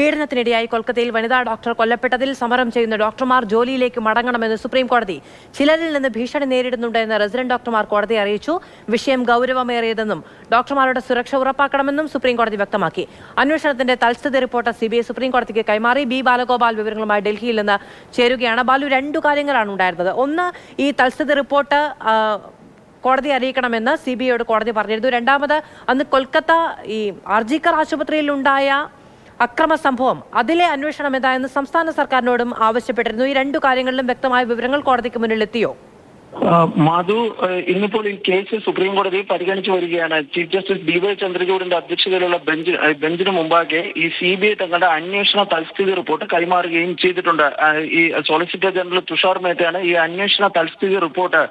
പീഡനത്തിനിടെയായി കൊൽക്കത്തയിൽ വനിതാ ഡോക്ടർ കൊല്ലപ്പെട്ടതിൽ സമരം ചെയ്യുന്ന ഡോക്ടർമാർ ജോലിയിലേക്ക് മടങ്ങണമെന്ന് സുപ്രീം കോടതി ചിലരിൽ നിന്ന് ഭീഷണി നേരിടുന്നുണ്ടെന്ന് റെസിഡന്റ് ഡോക്ടർമാർ കോടതി അറിയിച്ചു. വിഷയം ഗൗരവമേറിയതെന്നും ഡോക്ടർമാരുടെ സുരക്ഷ ഉറപ്പാക്കണമെന്നും സുപ്രീം കോടതി വ്യക്തമാക്കി. അന്വേഷണത്തിന്റെ തൽസ്ഥിതി report C B I supreme കോടതിക്ക് കൈമാറി. ബി ബാലഗോപാൽ വിവരങ്ങളുമായി ഡൽഹിയിൽ നിന്ന് ചേരുകയാണ്. ബാലു രണ്ടു കാര്യങ്ങളാണ് ഉണ്ടായിരുന്നത്. ഒന്ന് ഈ തൽസ്ഥിതി റിപ്പോർട്ട് കോടതി അറിയിക്കണമെന്ന് സി ബി ഐയോട് കോടതി പറഞ്ഞിരുന്നു. രണ്ടാമത് അന്ന് കൊൽക്കത്ത ഈ ആർജിക്കർ ആശുപത്രിയിൽ ഉണ്ടായ അക്രമ സംഭവം. അതിലെ അന്വേഷണം എന്തായെന്ന് സംസ്ഥാന സർക്കാരിനോടും ആവശ്യപ്പെട്ടിരുന്നു. ഈ രണ്ടു കാര്യങ്ങളിലും വ്യക്തമായ വിവരങ്ങൾ കോടതിക്ക് ആ, മധു ഇന്നിപ്പോൾ ഈ കേസ് സുപ്രീം കോടതി പരിഗണിച്ചു വരികയാണ്. ചീഫ് ജസ്റ്റിസ് ഡി വൈ ചന്ദ്രചൂഡിന്റെ അധ്യക്ഷതയിലുള്ള ബെഞ്ച് ബെഞ്ചിന് മുമ്പാകെ ഈ സി ബി ഐ തങ്ങളുടെ അന്വേഷണ തൽസ്ഥിതി റിപ്പോർട്ട് കൈമാറുകയും ചെയ്തിട്ടുണ്ട്. ഈ സോളിസിറ്റർ ജനറൽ തുഷാർ മേത്തയാണ് ഈ അന്വേഷണ തൽസ്ഥിതി റിപ്പോർട്ട്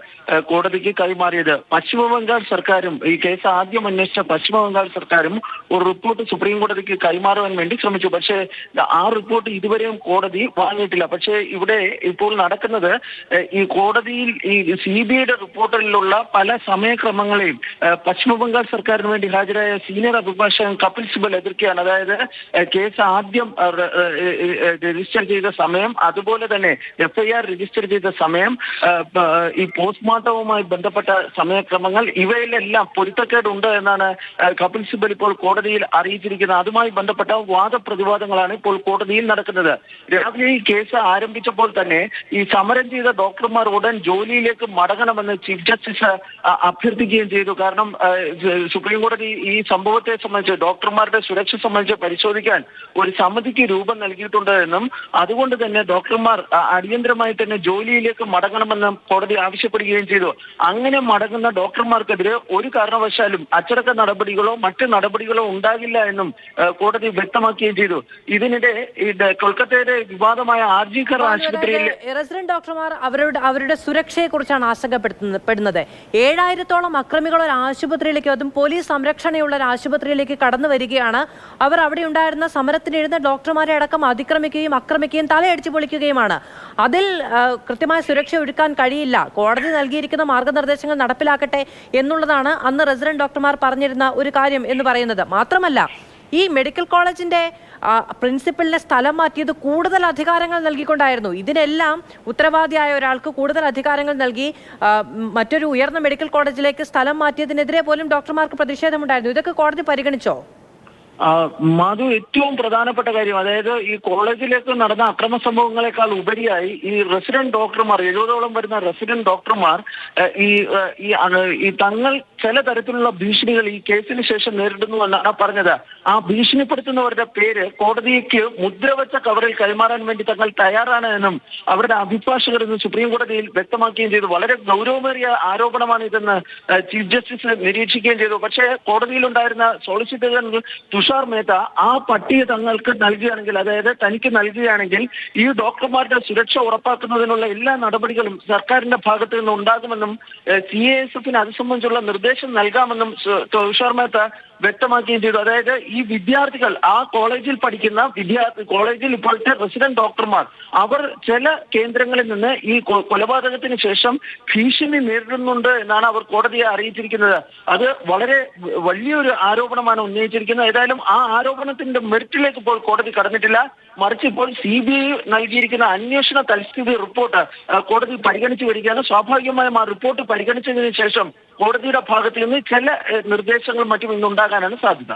കോടതിക്ക് കൈമാറിയത്. പശ്ചിമബംഗാൾ സർക്കാരും ഈ കേസ് ആദ്യം അന്വേഷിച്ച പശ്ചിമബംഗാൾ സർക്കാരും ഒരു റിപ്പോർട്ട് സുപ്രീം കോടതിക്ക് കൈമാറുവാൻ വേണ്ടി ശ്രമിച്ചു. പക്ഷേ ആ റിപ്പോർട്ട് ഇതുവരെയും കോടതി വാങ്ങിയിട്ടില്ല. പക്ഷേ ഇവിടെ ഇപ്പോൾ നടക്കുന്നത് ഈ കോടതിയിൽ ഈ സി ബി ഐയുടെ റിപ്പോർട്ടിലുള്ള പല സമയക്രമങ്ങളെയും പശ്ചിമബംഗാൾ സർക്കാരിന് വേണ്ടി ഹാജരായ സീനിയർ അഭിഭാഷകൻ കപിൽ സിബൽ എതിർക്കുകയാണ്. അതായത് കേസ് ആദ്യം രജിസ്റ്റർ ചെയ്ത സമയം അതുപോലെ തന്നെ എഫ്ഐആർ രജിസ്റ്റർ ചെയ്ത സമയം ഈ പോസ്റ്റ്മോർട്ടവുമായി ബന്ധപ്പെട്ട സമയക്രമങ്ങൾ ഇവയിലെല്ലാം പൊരുത്തക്കേടുണ്ട് എന്നാണ് കപിൽ സിബൽ ഇപ്പോൾ കോടതിയിൽ അറിയിച്ചിരിക്കുന്നത്. അതുമായി ബന്ധപ്പെട്ട വാദപ്രതിവാദങ്ങളാണ് ഇപ്പോൾ കോടതിയിൽ നടക്കുന്നത്. രാവിലെ ഈ കേസ് ആരംഭിച്ചപ്പോൾ തന്നെ ഈ സമരം ചെയ്ത ഡോക്ടർമാർ ഉടൻ ജോലിയിലേക്ക് മടങ്ങണമെന്ന് ചീഫ് ജസ്റ്റിസ് അഭ്യർത്ഥിക്കുകയും ചെയ്തു. കാരണം സുപ്രീം കോടതി ഈ സംഭവത്തെ സംബന്ധിച്ച് ഡോക്ടർമാരുടെ സുരക്ഷ സംബന്ധിച്ച് പരിശോധിക്കാൻ ഒരു സമിതിക്ക് രൂപം നൽകിയിട്ടുണ്ട് എന്നും അതുകൊണ്ട് തന്നെ ഡോക്ടർമാർ അടിയന്തരമായി തന്നെ ജോലിയിലേക്ക് മടങ്ങണമെന്നും കോടതി ആവശ്യപ്പെടുകയും ചെയ്തു. അങ്ങനെ മടങ്ങുന്ന ഡോക്ടർമാർക്കെതിരെ ഒരു കാരണവശാലും അച്ചടക്ക നടപടികളോ മറ്റ് നടപടികളോ ഉണ്ടാകില്ല എന്നും കോടതി വ്യക്തമാക്കുകയും ചെയ്തു. ഇതിനിടെ കൊൽക്കത്തയിലെ വിവാദമായ ആർജിക്കർ ആശുപത്രിയിൽ റെസിഡന്റ് ഡോക്ടർമാർ അവരുടെ അവരുടെ സുരക്ഷയെ കുറിച്ചാണ് ആശങ്കപ്പെടുത്തുന്നത് ഏഴായിരത്തോളം അക്രമികൾ ഒരു ആശുപത്രിയിലേക്ക് അതും പോലീസ് സംരക്ഷണയുള്ള ഒരു ആശുപത്രിയിലേക്ക് കടന്നു വരികയാണ്. അവർ അവിടെ ഉണ്ടായിരുന്ന സമരത്തിനിരുന്ന ഡോക്ടർമാരെ അടക്കം അതിക്രമിക്കുകയും ആക്രമിക്കുകയും തലയടിച്ചു പൊളിക്കുകയുമാണ്. അതിൽ കൃത്യമായ സുരക്ഷ ഒരുക്കാൻ കഴിയില്ല. കോടതി നൽകിയിരിക്കുന്ന മാർഗനിർദ്ദേശങ്ങൾ നടപ്പിലാക്കട്ടെ എന്നുള്ളതാണ് അന്ന് റെസിഡന്റ് ഡോക്ടർമാർ പറഞ്ഞിരുന്ന ഒരു കാര്യം എന്ന് പറയുന്നത്. മാത്രമല്ല ഈ മെഡിക്കൽ കോളേജിന്റെ പ്രിൻസിപ്പലിനെ സ്ഥലം മാറ്റിയത് കൂടുതൽ അധികാരങ്ങൾ നൽകിക്കൊണ്ടായിരുന്നു. ഇതിനെല്ലാം ഉത്തരവാദിയായ ഒരാൾക്ക് കൂടുതൽ അധികാരങ്ങൾ നൽകി മറ്റൊരു ഉയർന്ന മെഡിക്കൽ കോളേജിലേക്ക് സ്ഥലം മാറ്റിയതിനെതിരെ പോലും ഡോക്ടർമാർക്ക് പ്രതിഷേധമുണ്ടായിരുന്നു. ഇതൊക്കെ കോടതി പരിഗണിച്ചോ? മാധു ഏറ്റവും പ്രധാനപ്പെട്ട കാര്യം അതായത് ഈ കോളേജിലേക്ക് നടന്ന അക്രമ സംഭവങ്ങളെക്കാൾ ഉപരിയായി ഈ റെസിഡന്റ് ഡോക്ടർമാർ എഴുപതോളം വരുന്ന റെസിഡന്റ് ഡോക്ടർമാർ ഈ ഈ തങ്ങൾ ചില തരത്തിലുള്ള ഭീഷണികൾ ഈ കേസിന് ശേഷം നേരിടുന്നു എന്നാണ് പറഞ്ഞത്. ആ ഭീഷണിപ്പെടുത്തുന്നവരുടെ പേര് കോടതിക്ക് മുദ്രവച്ച കവറിൽ കൈമാറാൻ വേണ്ടി തങ്ങൾ തയ്യാറാണ് എന്നും അവരുടെ അഭിഭാഷകർ ഇന്ന് സുപ്രീം കോടതിയിൽ വ്യക്തമാക്കുകയും ചെയ്തു. വളരെ ഗൗരവമേറിയ ആരോപണമാണ് ഇതെന്ന് ചീഫ് ജസ്റ്റിസ് നിരീക്ഷിക്കുകയും ചെയ്തു. പക്ഷേ കോടതിയിലുണ്ടായിരുന്ന സോളിസിറ്റർ ജനറൽ തുഷാർ മേത്ത ആ പട്ടിക തങ്ങൾക്ക് നൽകുകയാണെങ്കിൽ അതായത് തനിക്ക് നൽകുകയാണെങ്കിൽ ഈ ഡോക്ടർമാരുടെ സുരക്ഷ ഉറപ്പാക്കുന്നതിനുള്ള എല്ലാ നടപടികളും സർക്കാരിന്റെ ഭാഗത്ത് നിന്ന് ഉണ്ടാകുമെന്നും സി എ എസ് എഫിന് അത് സംബന്ധിച്ചുള്ള നിർദ്ദേശം നൽകാമെന്നും തുഷാർ മേത്ത വ്യക്തമാക്കുകയും ചെയ്തു. അതായത് ഈ വിദ്യാർത്ഥികൾ ആ കോളേജിൽ പഠിക്കുന്ന വിദ്യാർത്ഥി കോളേജിൽ ഇപ്പോഴത്തെ റെസിഡന്റ് ഡോക്ടർമാർ അവർ ചില കേന്ദ്രങ്ങളിൽ നിന്ന് ഈ കൊലപാതകത്തിന് ശേഷം ഭീഷണി നേരിടുന്നുണ്ട് എന്നാണ് അവർ കോടതിയെ അറിയിച്ചിരിക്കുന്നത്. അത് വളരെ വലിയൊരു ആരോപണമാണ് ഉന്നയിച്ചിരിക്കുന്നത്. ഏതായാലും ആ ആരോപണത്തിന്റെ മെറിറ്റിലേക്ക് ഇപ്പോൾ കോടതി കടന്നിട്ടില്ല. മറിച്ച് ഇപ്പോൾ സി ബി ഐ നൽകിയിരിക്കുന്ന അന്വേഷണ തൽസ്ഥിതി റിപ്പോർട്ട് കോടതി പരിഗണിച്ചു വരികയാണ്. സ്വാഭാവികമായും ആ റിപ്പോർട്ട് പരിഗണിച്ചതിന് ശേഷം കോടതിയുടെ ഭാഗത്ത് നിന്ന് ചില നിർദ്ദേശങ്ങളും മറ്റും ഇന്നുണ്ടാകാനാണ് സാധ്യത.